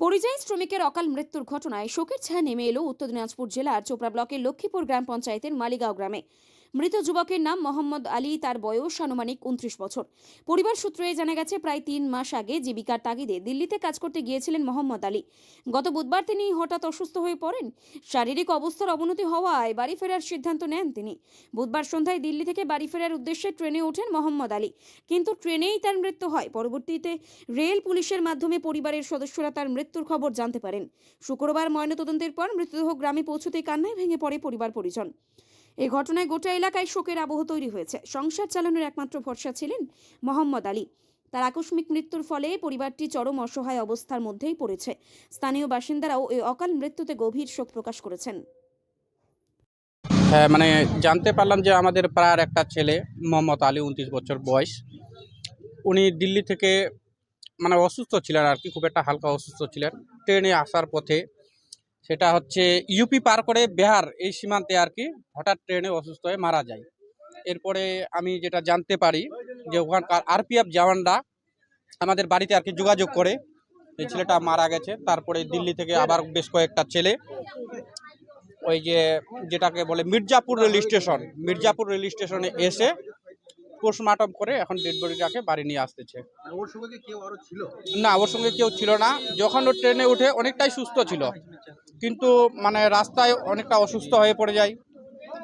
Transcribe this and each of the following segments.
পরিযায়ী শ্রমিকের অকাল মৃত্যুর ঘটনায় শোকের ছায়া নেমে এলো উত্তর দিনাজপুর জেলার চোপড়া ব্লকের লক্ষ্মীপুর গ্রাম পঞ্চায়েতের মালিগাঁও গ্রামে। মৃত যুবকের নাম মোহাম্মদ আলী। তার বয়স আনুমানিক উনত্রিশ বছর। পরিবার সূত্রে জানা গেছে, প্রায় তিন মাস আগে জীবিকার তাগিদে দিল্লিতে কাজ করতে গিয়েছিলেন মোহাম্মদ আলী। গত বুধবার তিনি হঠাৎ অসুস্থ হয়ে পড়েন। শারীরিক অবস্থার অবনতি হওয়ায় বাড়ি ফেরার সিদ্ধান্ত নেন তিনি। বুধবার সন্ধ্যায় দিল্লি থেকে বাড়ি ফেরার উদ্দেশ্যে ট্রেনে ওঠেন মোহাম্মদ আলী। কিন্তু ট্রেনেই তার মৃত্যু হয়। পরবর্তীতে রেল পুলিশের মাধ্যমে পরিবারের সদস্যরা তার মৃত্যুর খবর জানতে পারেন। শুক্রবার ময়নাতদন্তের পর মৃতদেহ গ্রামে পৌঁছতেই কান্নায় ভেঙে পড়ে পরিবার পরিজন এই ঘটনায় গোটা এলাকায় শোকের আবহ তৈরি হয়েছে। সংসার চালানোর একমাত্র ভরসা ছিলেন মোহাম্মদ আলী। তার আকস্মিক মৃত্যুর ফলে পরিবারটি চরম অসহায় অবস্থার মধ্যেই পড়েছে। স্থানীয় বাসিন্দারাও এই অকাল মৃত্যুতে গভীর শোক প্রকাশ করেছেন। হ্যাঁ মানে জানতে পারলাম যে আমাদের প্রায় একটা ছেলে, মোহাম্মদ আলী উনত্রিশ বছর বয়স। উনি দিল্লি থেকে মানে অসুস্থ ছিলেন আর কি, খুব একটা হালকা অসুস্থ ছিলেন। ট্রেনে আসার পথে সেটা হচ্ছে ইউপি পার করে বিহার এই সীমান্তে আর কি হঠাৎ ট্রেনে অসুস্থ হয়ে মারা যায়। এরপরে আমি যেটা জানতে পারি যে ওখানকার আরপিএফ জওয়ানরা আমাদের বাড়িতে আর কি যোগাযোগ করে। এই ছেলেটা মারা গেছে তারপরে দিল্লি থেকে আবার বেশ কয়েকটা ছেলে। ওই যে যেটাকে বলে Mirzapur rail station Mirzapur rail স্টেশনে এসে পোস্টমার্টম করে এখন ডেড বডিটাকে বাড়ি নিয়ে আসতেছে। না ওর সঙ্গে কেউ ছিল না। যখন ও ট্রেনে উঠে অনেকটাই সুস্থ ছিল। কিন্তু মানে রাস্তায় অনেকটা অসুস্থ হয়ে পড়ে যায়।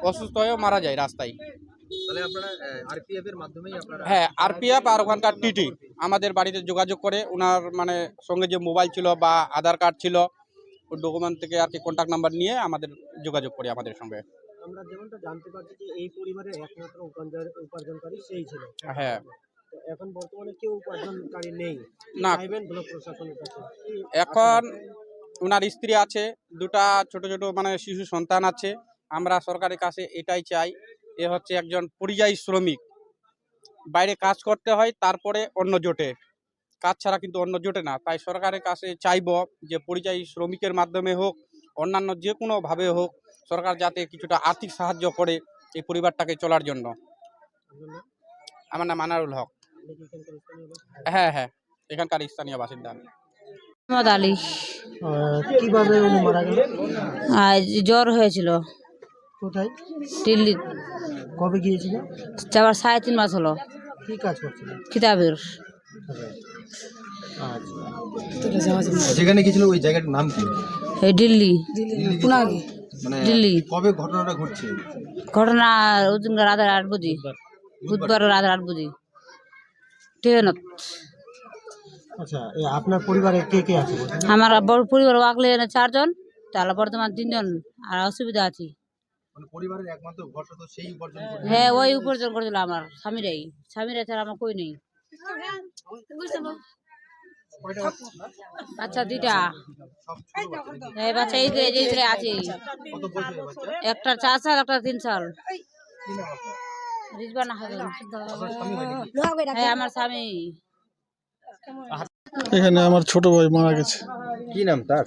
অসুস্থ হয়েও মারা যায় রাস্তায়। হ্যাঁ আরপিএফ আর ওখানকার টিটি আমাদের বাড়িতে যোগাযোগ করে। ওনার মানে সঙ্গে যে মোবাইল ছিল বা আধার কার্ড ছিল ডকুমেন্ট থেকে আর কি কন্ট্যাক্ট নাম্বার নিয়ে আমাদের যোগাযোগ করে আমাদের সঙ্গে। আমরা যেমনটা জানতে পারছি যে এই পরিবারের একমাত্র উপার্জনকারী সেই ছিল। হ্যাঁ। এখন বর্তমানে কেউ উপার্জনকারী নেই। না। চাইবেন ব্লক প্রশাসনের কাছে? কি এখন ওনার স্ত্রী আছে দুটা ছোট ছোট মানে শিশু সন্তান আছে। আমরা সরকারের কাছে এটাই চাই এ হচ্ছে একজন পরিযায়ী শ্রমিক। বাইরে কাজ করতে হয় তারপরে অন্য জোটে। কাজ ছাড়া কিন্তু অন্য জোটে না। তাই সরকারের কাছে চাইব যে পরিযায়ী শ্রমিকের মাধ্যমে হোক অন্যান্য যে কোনোভাবে হোক সরকার যাতে কিছুটা আর্থিক সাহায্য করে এই পরিবারটাকে চলার জন্য। আমার নাম আনারুল হক? হ্যাঁ হ্যাঁ। এখানকার স্থানীয় বাসিন্দা। মোহাম্মদ আলী। কীভাবে উনি মারা গেলেন? আজ জ্বর হয়েছিল। কোথায়? দিল্লি। কবে গিয়েছিল যাবার সাড়ে তিন মাস হলো। কি কাজ করছিলেন? কিতাবের যেখানে গিয়েছিল ওই জায়গাটার নাম কি? এই দিল্লি। মানে দিল্লি। কবে ঘটনাটা ঘটছে? ঘটনা ওদিন রাতের আট বুঝি বুধবার। রাতের আট বুঝি ট্রেনত আচ্ছা আপনার পরিবারে কে কে আছে? আমার বড় পরিবার ওয়াকলে চারজন তাহলে বর্তমান তিনজন আর অসুবিধা আছি। মানে পরিবারের একমাত্র ভরসা তো সেই উপার্জন হ্যাঁ ওই উপার্জন করেছিল আমার স্বামীরাই। স্বামীরা ছাড়া আমার কই নেই। আচ্ছা দুইটা। সব ছোট বাচ্চা এই বাচ্চা এই যে আছে। কত বছরের বাচ্চা? একটা চার সাল একটা তিন সাল? রিজবানা হয়? হ্যাঁ আমার স্বামী। এখানে আমার ছোট ভাই মারা গেছে। কি নাম তার?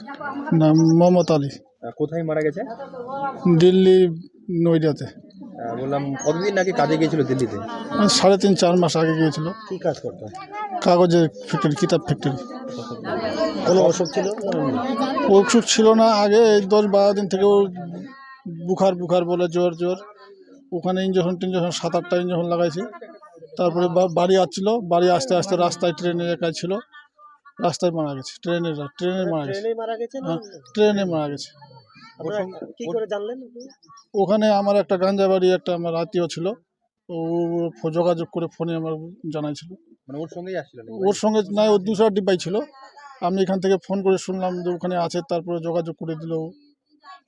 নাম মোহাম্মদ আলী। কোথায় মারা গেছে? দিল্লি আহ, বললাম কতদিন নাকি কাজে গিয়েছিল দিল্লিতে? সাড়ে তিন চার মাস আগে গিয়েছিল। কি কাজ করতো? কাগজের ফ্যাক্টরি কিতাব ফ্যাক্টরি। কোনো অসুখ ছিল? অসুখ ছিল না আগে এই দশ বারো দিন থেকে ও বুখার বুখার বলে জ্বর জ্বর। ওখানে ইঞ্জেকশন টিঞ্জেকশন সাত আটটা ইঞ্জেকশন লাগাইছি। তারপরে বা- বাড়ি আসছিল বাড়ি আসতে আসতে রাস্তায় ট্রেনে একাই ছিল। রাস্তায় মারা গেছে ট্রেনে ট্রেনে মারা গেছে। ট্রেনে মারা হ্যাঁ ট্রেনে মারা গেছে। আপনারা কি করে জানলেন? আপনি? ওখানে আমার একটা গাঞ্জা বাড়ি একটা আমার আত্মীয় ছিল। ও যোগাযোগ করে ফোনে আমার জানাইছিল। মানে ওর সঙ্গেই আসছিল ওর সঙ্গে না ওর দুশো ডিব্বাই ছিল। আমি এখান থেকে ফোন করে শুনলাম যে ওখানে আছে তারপরে যোগাযোগ করে দিল। ও।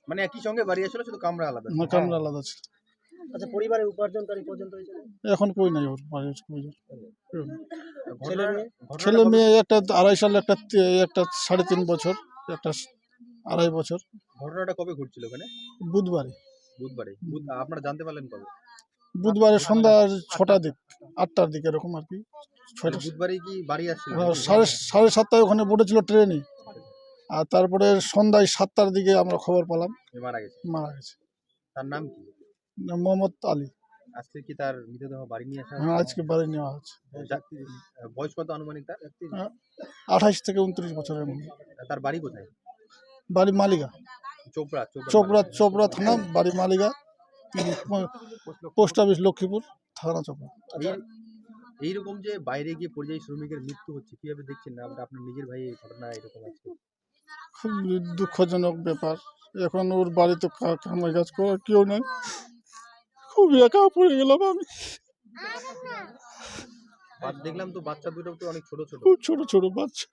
মানে একই সঙ্গে বাড়ি আসছিল শুধু কামরা আলাদা কামরা আলাদা ছিল। আচ্ছা পরিবারের উপার্জনকারী পর্যন্ত এখন কই নাই ওর বাড়ির কই নাই। ছেলে মেয়ে? ছেলে মেয়ে একটা আড়াই সাল একটা তি- একটা সাড়ে তিন বছর একটা আড়াই বছর। ঘটনাটা কবে ঘটছিল ওখানে? বুধবারে। বুধবারে। বুধ আপনারা জানতে পারলেন কবে? বুধবারে সন্ধ্যা ছটার দিক আটটার দিকে এরকম আর কি ছয়টা। বুধবারে কি বাড়ি আসছিল? হ্যাঁ, সাড়ে সাড়ে সাতটায় ওখানে বসেছিল ট্রেনে আর তারপরে সন্ধ্যায় সাতটার দিকে আমরা খবর পেলাম। মারা গেছে। মারা গেছে। তার নাম কি? মোহাম্মদ আলী। আজকে কি তার মৃতদেহ বাড়ি নিয়ে আসা হ্যাঁ আজকে বাড়ি নেওয়া হচ্ছে। বয়স কত আনুমানিক তার? আঠাশ থেকে উনত্রিশ বছরের মধ্যে। তার বাড়ি কোথায়? বাড়ি মালিকা চোপড়া চোপড়া চোপড়া থানা বাড়ি মালিকা পোস্ট অফিস লক্ষ্মীপুর থানা চোপড়া। এই- এইরকম যে বাইরে গিয়ে পরিযায়ী শ্রমিকের মৃত্যু হচ্ছে কীভাবে দেখছেন না? আমরা আপনার নিজের ভাই এই ঘটনা এরকম আছে। খুব দুঃখজনক ব্যাপার। এখন ওর বাড়িতে কামাই কাজ করার কেউ নেই। খুব একা পড়ে গেলাম আমি। দেখলাম তো বাচ্চা দুটো তো অনেক ছোট ছোট। খুব ছোট ছোট বাচ্চা।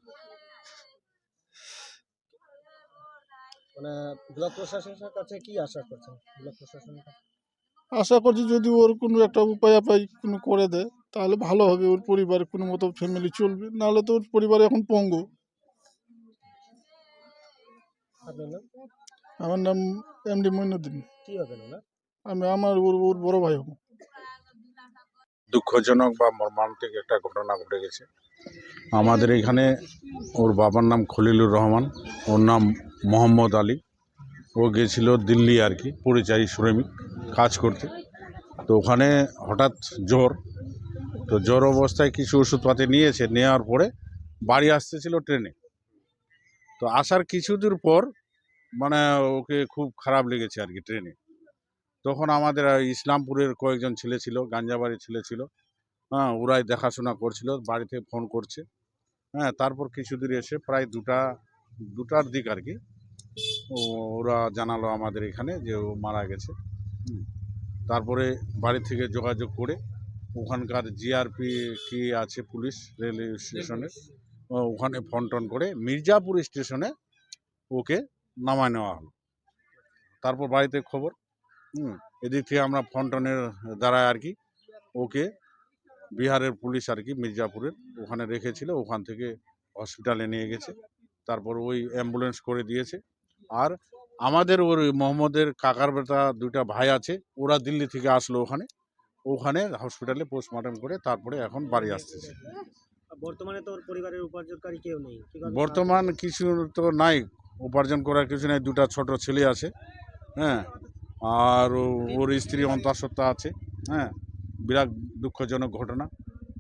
মানে ব্লক প্রশাসনের কাছে কি আশা করছেন? ব্লক প্রশাসনের কাছে? আশা করছি যদি ওর কোনো একটা উপায় আপায় কোনো করে দেয় তাহলে ভালো হবে। ওর পরিবার কোনো মতো ফ্যামিলি চলবে নাহলে তো ওর পরিবার এখন পঙ্গু। নাম? আমার নাম এমডি মইনুদ্দিন। কি হবেন ওনার? আমি আমার ওর বড় ভাই দুঃখজনক বা মর্মান্তিক একটা ঘটনা ঘটে গেছে। আমাদের এখানে ওর বাবার নাম খলিলুর রহমান, ওর নাম মোহাম্মদ আলী। ও গেছিল দিল্লি আর কি, পরিযায়ী শ্রমিক কাজ করতে। তো ওখানে হঠাৎ জ্বর, তো জ্বর অবস্থায় কিছু ওষুধপাতি নিয়েছে, নেওয়ার পরে বাড়ি আসতেছিল ট্রেনে। তো আসার কিছু দূর পর মানে ওকে খুব খারাপ লেগেছে আর কি ট্রেনে। তখন আমাদের ইসলামপুরের কয়েকজন ছেলে ছিল, গাঞ্জাবাড়ির ছেলে ছিল। হ্যাঁ ওরাই দেখাশোনা করছিল, বাড়িতে ফোন করছে। হ্যাঁ তারপর কিছু দূর এসে প্রায় দুটা, দুটার দিক আর কি ওরা জানালো আমাদের এখানে যে ও মারা গেছে। তারপরে বাড়ি থেকে যোগাযোগ করে ওখানকার জিআরপি কি আছে, পুলিশ রেলওয়ে স্টেশনে ওখানে ফোন টন করে মির্জাপুর স্টেশনে ওকে নামায় নেওয়া হলো। তারপর বাড়িতে খবর এদিক থেকে আমরা ফোন টোনের দ্বারায় আর কি ওকে বিহারের পুলিশ আর কি মির্জাপুরের ওখানে রেখেছিল ওখান থেকে হসপিটালে নিয়ে গেছে। তারপর ওই অ্যাম্বুলেন্স করে দিয়েছে। আর আমাদের ওর মোহাম্মদের কাকার বেটা দুইটা ভাই আছে ওরা দিল্লি থেকে আসলো ওখানে। ওখানে হসপিটালে পোস্টমর্টম করে তারপরে এখন বাড়ি আসতেছে। বর্তমানে তো ওর পরিবারের উপার্জনকারী কেউ নেই। বর্তমান কিছু তো নাই উপার্জন করার কিছু নাই দুটা ছোট ছেলে আছে হ্যাঁ। আর ওর স্ত্রী অন্তঃসত্ত্বা আছে হ্যাঁ? বিরাট দুঃখজনক ঘটনা।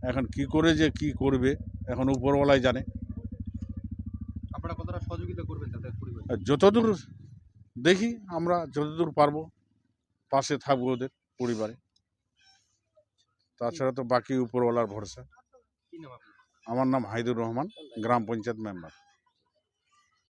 এখন কি করে যে কি করবে এখন উপরওয়ালাই জানে। আপনারা কতটা সহযোগিতা করবেন তাদের পরিবার? যতদূর দেখি আমরা যতদূর পারব পাশে থাকব ওদের পরিবারে। তাছাড়া তো বাকি উপরওয়ালার ভরসা। আমার নাম হাইদুর রহমান গ্রাম পঞ্চায়েত মেম্বার।